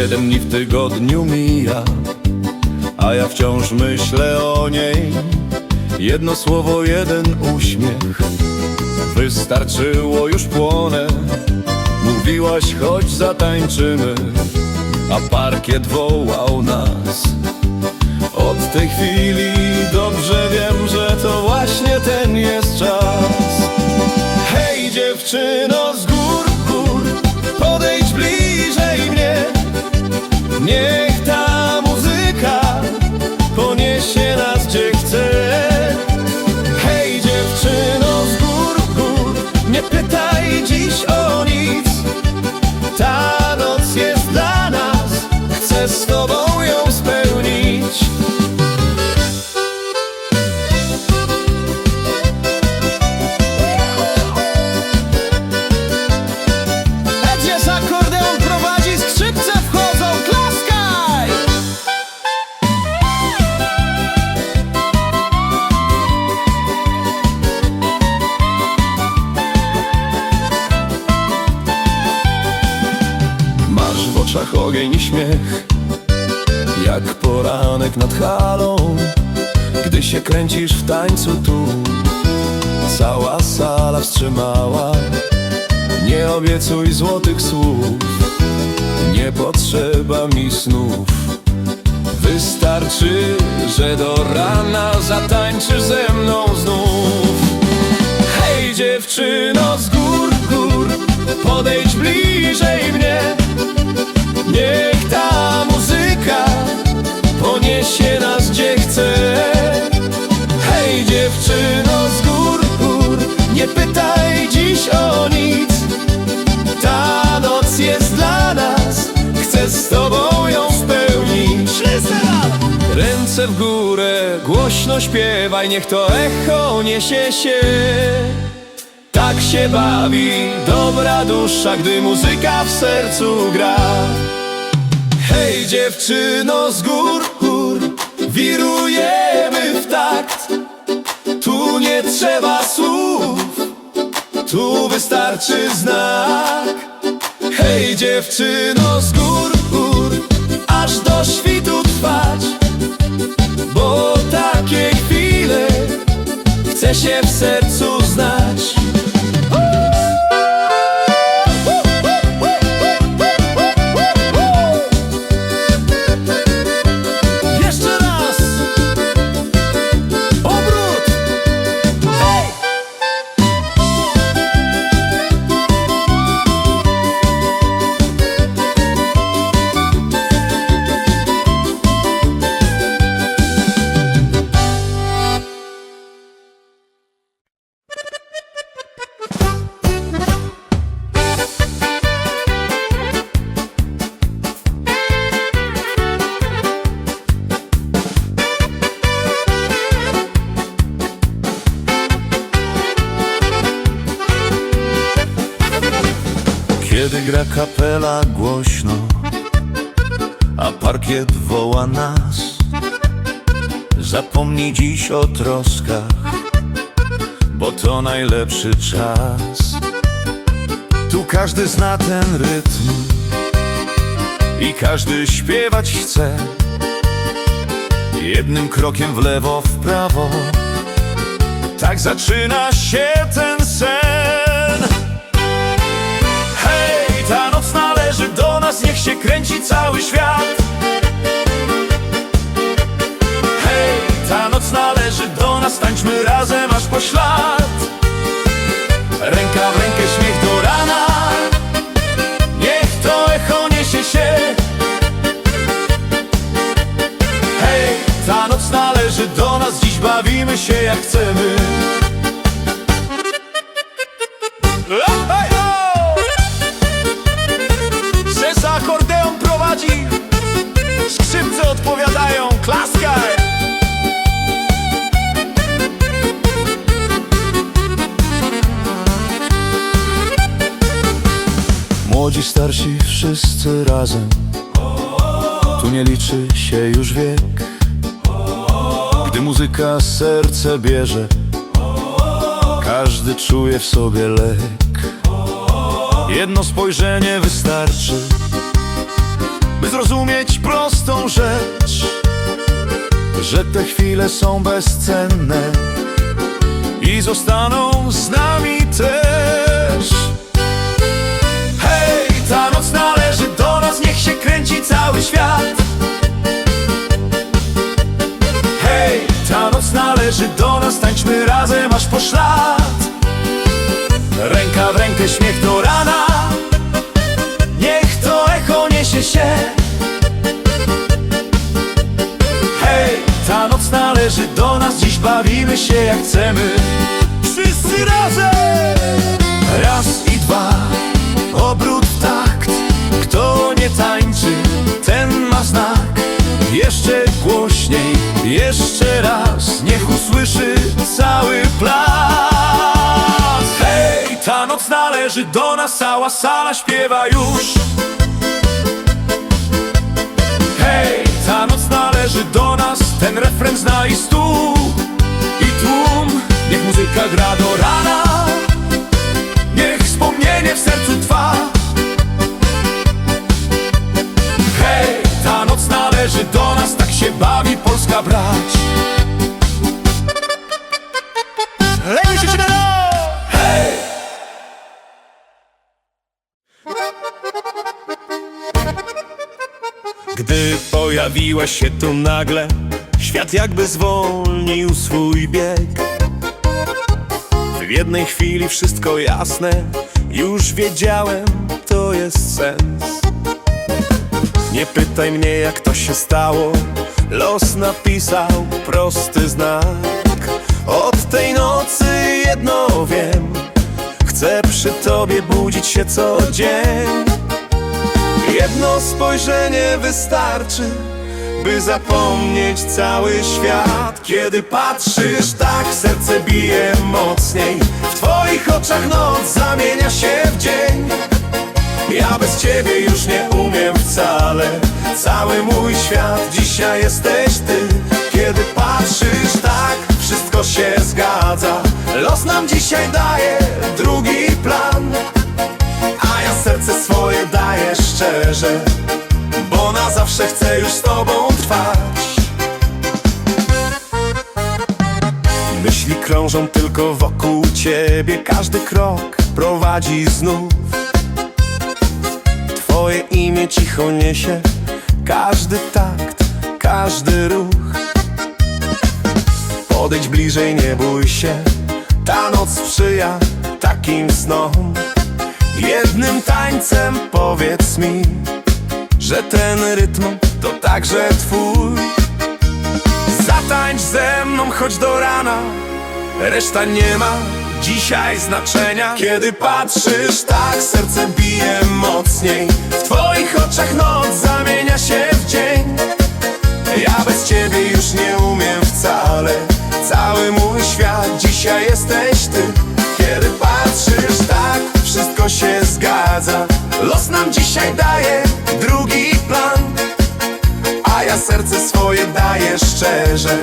Siedem dni w tygodniu mija A ja wciąż myślę o niej. Jedno słowo, jeden uśmiech. Wystarczyło już płonę. Mówiłaś, chodź zatańczymy A parkiet wołał nas. Od tej chwili dobrze wiem, że to właśnie ten jest czas. Hej dziewczyno Niech się kręcisz w tańcu tu. Cała sala wstrzymała. Nie obiecuj złotych słów. Nie potrzeba mi snów. Wystarczy, że do rana zatańczysz ze mną znów. Hej dziewczyno z gór, gór Podejdź bliżej mnie. Niech ta muzyka Poniesie nas gdzie chce dziewczyno z gór, gór Nie pytaj dziś o nic Ta noc jest dla nas Chcę z tobą ją spełnić Ręce w górę, głośno śpiewaj Niech to echo niesie się tak się bawi dobra dusza, gdy muzyka w sercu gra. Hej dziewczyno z gór, gór, wirujemy w takt. Nie trzeba słów, tu wystarczy znak. Hej dziewczyno z gór, gór, aż do świtu trwać. Bo takie chwile chce się w sercu znać. Kiedy gra kapela głośno, a parkiet woła nas, zapomnij dziś o troskach, bo to najlepszy czas. Tu każdy zna ten rytm i każdy śpiewać chce. Jednym krokiem w lewo, w prawo, tak zaczyna się ten nas, niech się kręci cały świat. Hej, ta noc należy do nas, tańczmy razem aż po ślad. Ręka w rękę, śmiech do rana, niech to echo niesie się. Hej, ta noc należy do nas, dziś bawimy się jak chcemy. Młodzi, starsi, wszyscy razem. Tu nie liczy się już wiek. Gdy muzyka serce bierze Każdy czuje w sobie lek. Jedno spojrzenie wystarczy By zrozumieć prostą rzecz, że te chwile są bezcenne i zostaną z nami też. Ta noc należy do nas, niech się kręci cały świat. Hej, ta noc należy do nas, tańczmy razem aż po szlat. Ręka w rękę, śmiech do rana, niech to echo niesie się. Hej, ta noc należy do nas, dziś bawimy się jak chcemy. Wszyscy razem! Raz i dwa, znak. Jeszcze głośniej, jeszcze raz, niech usłyszy cały plac. Hej, ta noc należy do nas, cała sala śpiewa już. Hej, ta noc należy do nas, ten refren zna i stół i tłum. Niech muzyka gra do rana, się bawi polska brać. And gentlemen! Hej! Gdy pojawiłaś się tu nagle Świat jakby zwolnił swój bieg W jednej chwili wszystko jasne Już wiedziałem, to jest sens Nie pytaj mnie jak to się stało Los napisał prosty znak. Od tej nocy jedno wiem. Chcę przy tobie budzić się co dzień. Jedno spojrzenie wystarczy, by zapomnieć cały świat. Kiedy patrzysz tak, serce bije mocniej. W twoich oczach noc zamienia się w dzień. Ja bez ciebie już nie umiem wcale Cały mój świat dzisiaj jesteś ty. Kiedy patrzysz tak, wszystko się zgadza. Los nam dzisiaj daje drugi plan. A ja serce swoje daję szczerze Bo na zawsze chcę już z tobą trwać. Myśli krążą tylko wokół ciebie. Każdy krok prowadzi znów. Twoje imię cicho niesie Każdy takt, każdy ruch. Podejdź bliżej, nie bój się. Ta noc sprzyja takim snom. Jednym tańcem powiedz mi, że ten rytm to także twój. Zatańcz ze mną choć do rana, reszta nie ma dzisiaj znaczenia. Kiedy patrzysz tak, serce bije mocniej, w twoich oczach noc zamienia się w dzień. Ja bez ciebie już nie umiem wcale. Cały mój świat dzisiaj jesteś ty. Kiedy patrzysz tak, wszystko się zgadza. Los nam dzisiaj daje drugi plan. A ja serce swoje daję szczerze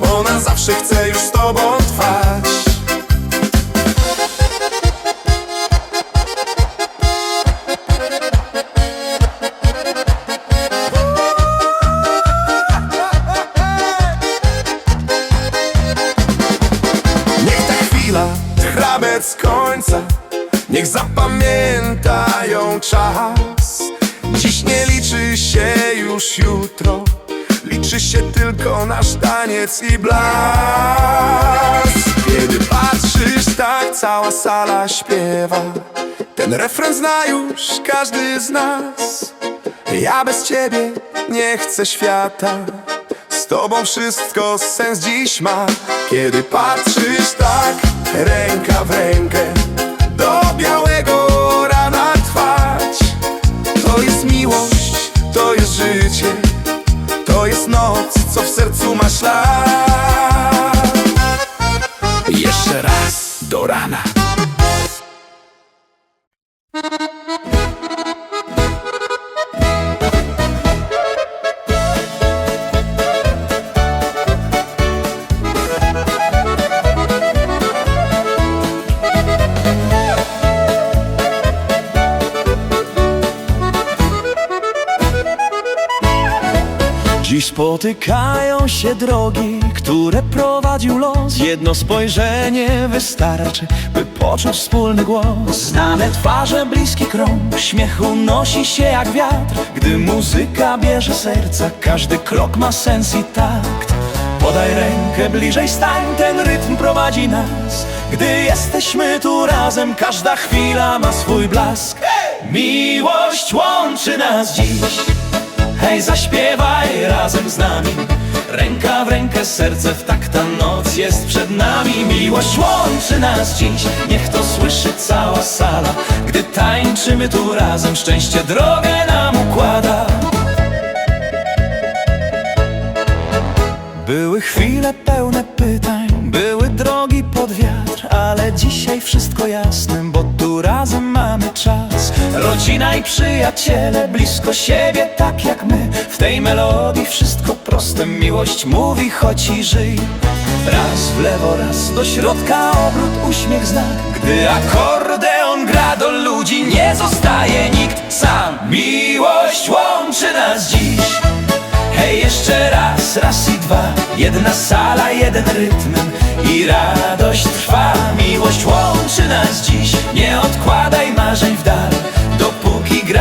Bo na zawsze chcę już z tobą trwać czas. Dziś nie liczy się już jutro Liczy się tylko nasz taniec i blask. Kiedy patrzysz tak, cała sala śpiewa. Ten refren zna już każdy z nas. Ja bez ciebie nie chcę świata. Z tobą wszystko sens dziś ma. Kiedy patrzysz tak, ręka w rękę Do białego To jest miłość, to jest życie To jest noc, co w sercu ma ślad. Jeszcze raz do rana spotykają się drogi, które prowadził los. Jedno spojrzenie wystarczy, by poczuć wspólny głos. Znane twarze, bliski krąg, śmiech unosi się jak wiatr. Gdy muzyka bierze serca, każdy krok ma sens i takt. Podaj rękę, bliżej stań, ten rytm prowadzi nas. Gdy jesteśmy tu razem, każda chwila ma swój blask. Miłość łączy nas dziś Hej, zaśpiewaj razem z nami. Ręka w rękę, serce w tak ta noc jest przed nami. Miłość łączy nas dziś Niech to słyszy cała sala. Gdy tańczymy tu razem Szczęście drogę nam układa. Były chwile pełne pytań, były drogi pod wiatr, ale dzisiaj wszystko jasne, Rodzina i przyjaciele blisko siebie, tak jak my. W tej melodii wszystko proste, miłość mówi, chodź i żyj. Raz w lewo, raz do środka, obrót, uśmiech, znak. Gdy akordeon gra do ludzi, nie zostaje nikt sam. Miłość łączy nas dziś. Hej, jeszcze raz, raz i dwa Jedna sala, jeden rytm I radość trwa Miłość łączy nas dziś Nie odkładaj marzeń w dal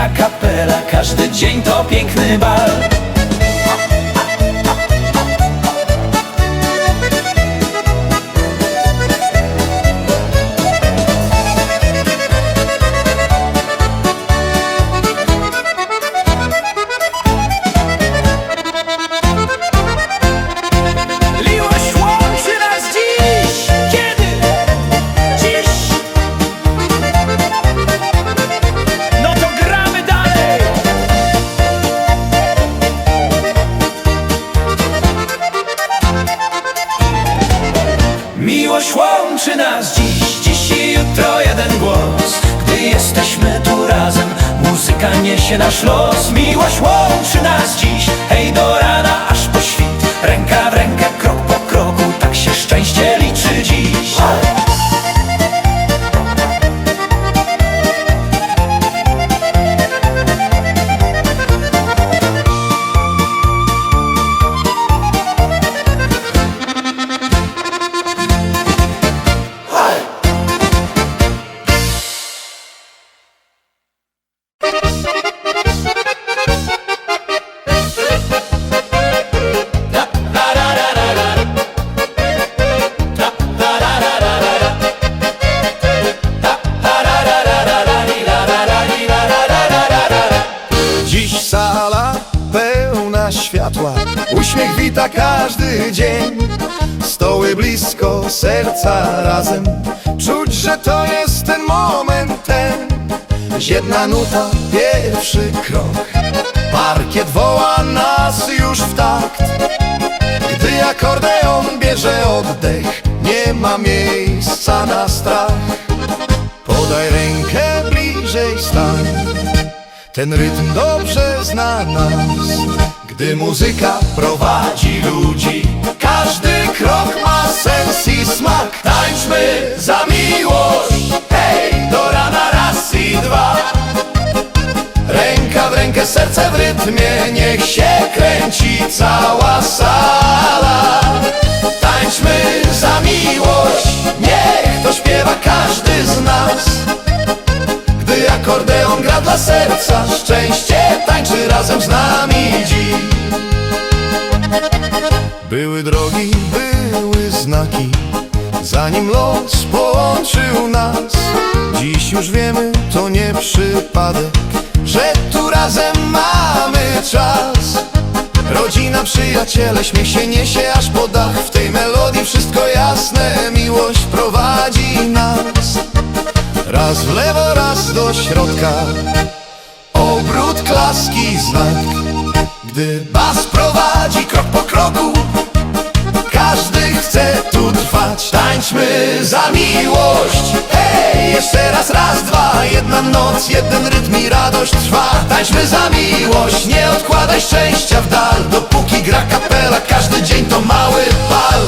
kapela Każdy dzień to piękny bal Niesie nasz los Miłość łączy nas dziś. Hej do rana aż po świt. Ręka krok. Parkiet woła nas już w takt. Gdy akordeon bierze oddech Nie ma miejsca na strach. Podaj rękę bliżej stań. Ten rytm dobrze zna nas. Gdy muzyka prowadzi ludzi Każdy krok ma sens i smak. Tańczmy za miłość. Hej, do rana raz i dwa serce w rytmie Niech się kręci cała sala. Tańczmy za miłość Niech to śpiewa każdy z nas. Gdy akordeon gra dla serca Szczęście tańczy razem z nami dziś. Były drogi, były znaki Zanim los połączył nas Dziś już wiemy, to nie przypadek Że tu razem mamy czas. Rodzina, przyjaciele, śmiech się niesie aż po dach. W tej melodii wszystko jasne Miłość prowadzi nas. Raz w lewo, raz do środka. Obrót, klaski, znak. Gdy bas prowadzi krok po kroku Każdy chce tu trwać Tańczmy za miłość. Hej, jeszcze raz, raz, dwa. Jedna noc, jeden rytm i radość trwa. Tańczmy za miłość. Nie odkładaj szczęścia w dal. Dopóki gra kapela Każdy dzień to mały bal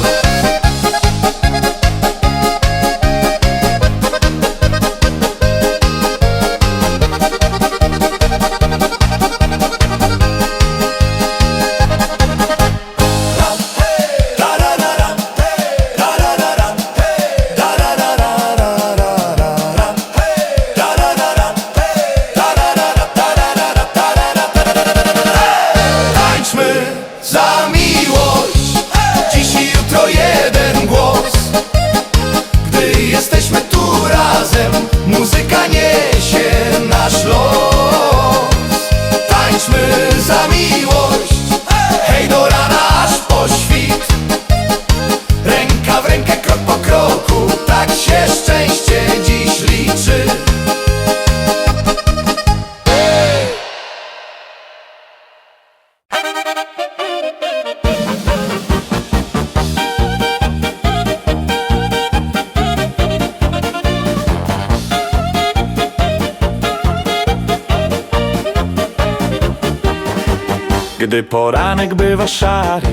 Poranek bywa szary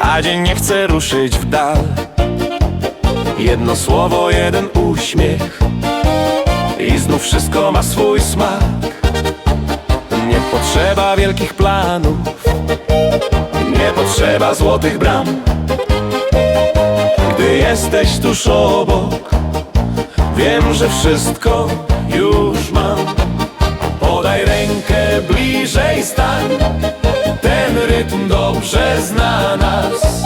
A dzień nie chce ruszyć w dal. Jedno słowo, jeden uśmiech I znów wszystko ma swój smak. Nie potrzeba wielkich planów Nie potrzeba złotych bram. Gdy jesteś tuż obok Wiem, że wszystko już mam Podaj rękę bliżej stań. Ten rytm dobrze zna nas.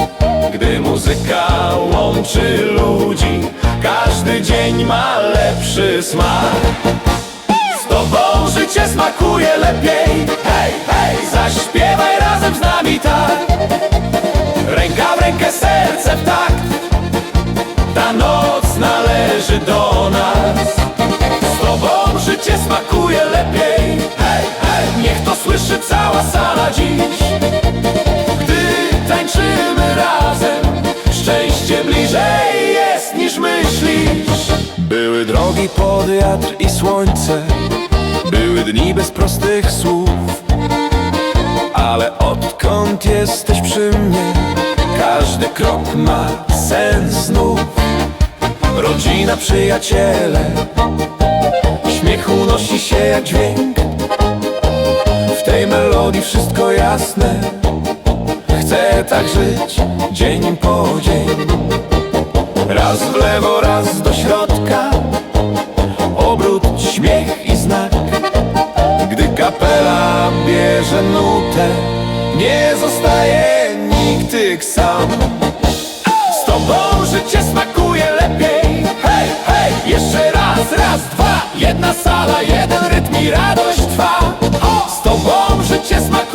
Gdy muzyka łączy ludzi Każdy dzień ma lepszy smak. Z tobą życie smakuje lepiej. Hej, hej, zaśpiewaj razem z nami tak. Ręka w rękę, serce w takt. Ta noc należy do nas. Z tobą życie smakuje lepiej dziś. Gdy tańczymy razem Szczęście bliżej jest niż myślisz Były drogi pod wiatr i słońce Były dni bez prostych słów. Ale odkąd jesteś przy mnie Każdy krok ma sens znów. Rodzina, przyjaciele Śmiech unosi się jak dźwięk W tej melodii wszystko jasne. Chcę tak żyć dzień po dzień. Raz w lewo, raz do środka. Obrót, śmiech i znak. Gdy kapela bierze nutę Nie zostaje nikt sam. Z tobą życie smakuje lepiej. Hej, hej, jeszcze raz, raz, dwa. Jedna sala, jeden rytm i radość trwa Z tobą życie smakuje